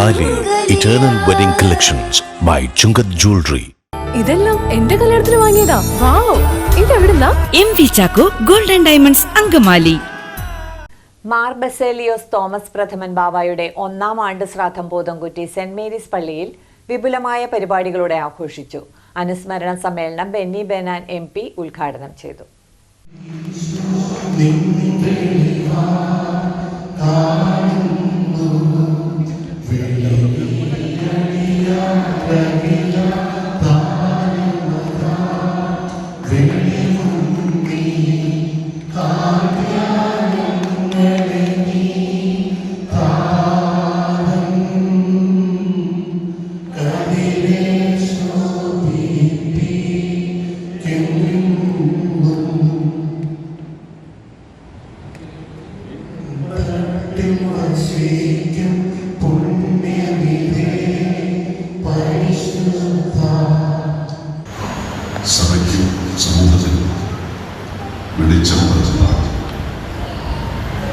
Thali eternal wedding collections by Chungath jewellery ഇതെല്ലാം എന്റെ കല്യാണത്തിന് വാങ്ങിയതാ. Wow ഇതെവിടുന്നാ? M V Chacko golden diamonds Angamaly. Mar Baselios Thomas Prathaman ബാബായുടെ ഒന്നാം ആണ്ട് ശ്രാദ്ധം പോതംകുറ്റി സെന്റ് മേരീസ് പള്ളിയിൽ വിപുലമായ പരിപാടികളോടെ ആഘോഷിച്ചു. അനുസ്മരണ സമ്മേളനം ബെന്നി ബെനാൻ എം പി ഉദ്ഘാടനം ചെയ്തു. the വെളിച്ചം പകർന്ന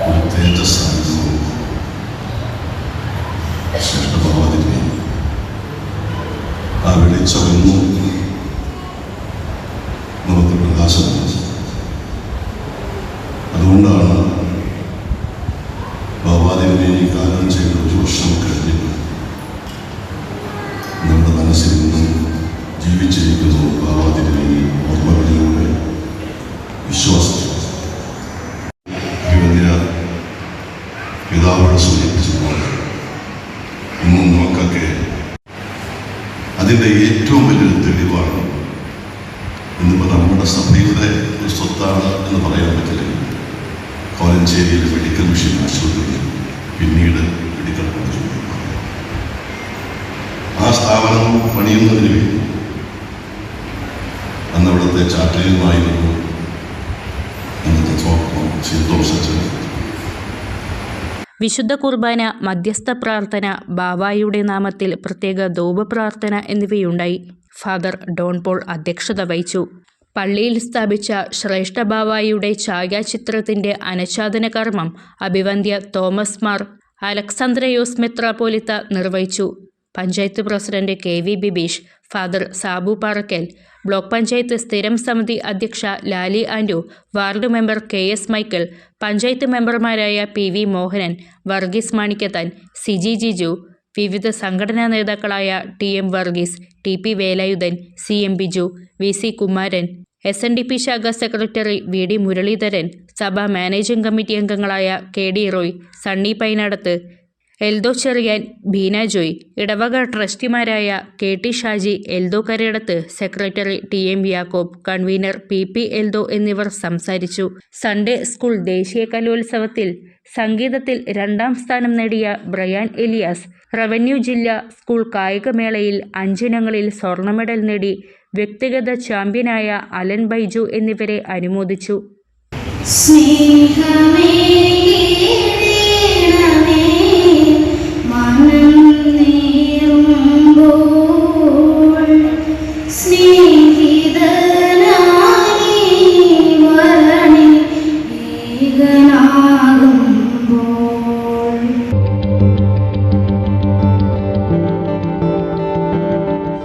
ഒരു തേജസ്സായിരുന്നു ശ്രേഷ്ഠഭാവത്തിന്റെ ആ വെളിച്ചമെന്നും നമുക്ക് പ്രകാശം വിശ്വാസം. ദിവ്യ പിതാവോട് സൂചിപ്പിച്ചതുപോലെ ഇന്നും നമുക്കൊക്കെ അതിന്റെ ഏറ്റവും വലിയൊരു തെളിവാണ് ഇന്നിപ്പോൾ നമ്മുടെ സഭയുടെ ഒരു സ്വത്താണ് എന്ന് പറയാൻ പറ്റില്ല. കോലഞ്ചേരിയിലെ മെഡിക്കൽ മിഷൻ ആശുപത്രിയിൽ പിന്നീട് മെഡിക്കൽ കോളേജ് ആ സ്ഥാപനം പണിയുന്നതിന് വേണ്ടി അന്ന് അവിടുത്തെ വിശുദ്ധ കുർബാന മധ്യസ്ഥ പ്രാർത്ഥന ബാവായുടെ നാമത്തിൽ പ്രത്യേക ധൂപ പ്രാർത്ഥന എന്നിവയുണ്ടായി. ഫാദർ ഡോൺ പോൾ അധ്യക്ഷത വഹിച്ചു. പള്ളിയിൽ സ്ഥാപിച്ച ശ്രേഷ്ഠ ബാവായുടെ ഛായാചിത്രത്തിന്റെ അനച്ഛാദന കർമ്മം അഭിവന്ദ്യ തോമസ് മാർ അലക്സാന്ദ്രയോസ് മെത്രാപോലിത്ത നിർവഹിച്ചു. Panchayat president K V Bibeesh father Sabu Parackal block panchayat സ്ഥിരം സമിതി അധ്യക്ഷ Lali Andu ward member K S Michael panchayat മെമ്പർമാരായ പി വി മോഹനൻ വർഗീസ് മാണിക്കത്താൻ സിജി ജിജു വിവിധ സംഘടനാ നേതാക്കളായ T M Varghese T P Velayudhan C M Biju V C Kumaran S N D P ശാഖ secretary V D Muraleedharan സഭാ managing committee അംഗങ്ങളായ K D Roy Sunny Painadath Eldho Cherian Beena Joy ഇടവക ട്രസ്റ്റിമാരായ K T Shaji Eldho Karayidath secretary T M Yakob convener P P Eldho എന്നിവർ സംസാരിച്ചു. Sunday school ദേശീയ കലോത്സവത്തിൽ സംഗീതത്തിൽ രണ്ടാം സ്ഥാനം നേടിയ ബ്രയാൻ എലിയാസ് റവന്യൂ ജില്ലാ സ്കൂൾ കായികമേളയിൽ അഞ്ചിനങ്ങളിൽ സ്വർണ മെഡൽ നേടി വ്യക്തിഗത ചാമ്പ്യനായ അലൻ ബൈജു എന്നിവരെ അനുമോദിച്ചു. സ്നേഹമേ me.